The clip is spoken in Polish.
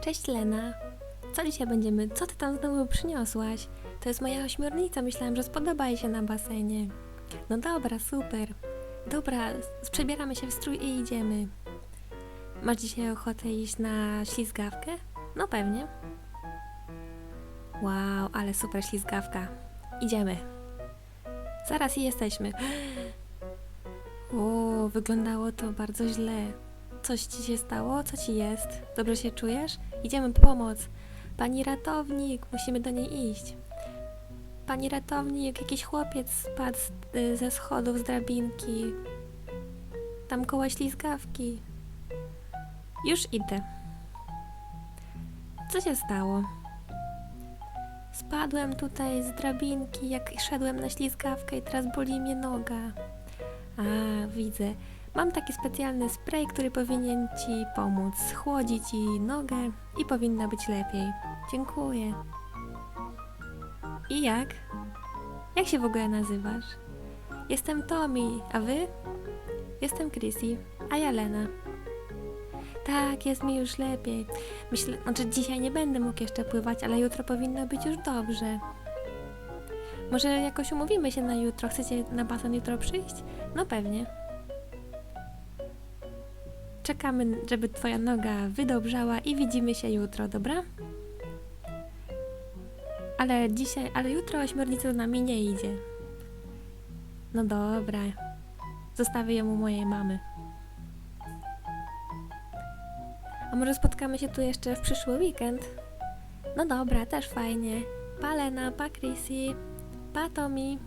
Cześć Lena. Co dzisiaj będziemy? Co ty tam znowu przyniosłaś? To jest moja ośmiornica, myślałam, że spodoba jej się na basenie. No dobra, super. Dobra, przebieramy się w strój i idziemy. Masz dzisiaj ochotę iść na ślizgawkę? No pewnie. Wow, ale super ślizgawka. Idziemy. Zaraz i jesteśmy. O, wyglądało to bardzo źle. Coś ci się stało? Co ci jest? Dobrze się czujesz? Idziemy po pomoc. Pani ratownik, musimy do niej iść. Pani ratownik, jakiś chłopiec spadł y, ze schodów z drabinki. Tam koło ślizgawki. Już idę. Co się stało? Spadłem tutaj z drabinki, jak szedłem na ślizgawkę i teraz boli mnie noga. A, widzę. Mam taki specjalny spray, który powinien Ci pomóc. Schłodzi Ci nogę i powinno być lepiej. Dziękuję. I jak? Jak się w ogóle nazywasz? Jestem Tommy, a Wy? Jestem Chrissy, a ja Lena. Tak, jest mi już lepiej. Myślę, znaczy dzisiaj nie będę mógł jeszcze pływać, ale jutro powinno być już dobrze. Może jakoś umówimy się na jutro. Chcecie na basen jutro przyjść? No pewnie. Czekamy, żeby twoja noga wydobrzała i widzimy się jutro, dobra? Ale dzisiaj, ale jutro ośmiornica z nami nie idzie. No dobra. Zostawię ją u mojej mamy. A może spotkamy się tu jeszcze w przyszły weekend? No dobra, też fajnie. Pa Lena, pa Chrissy, pa Tommy.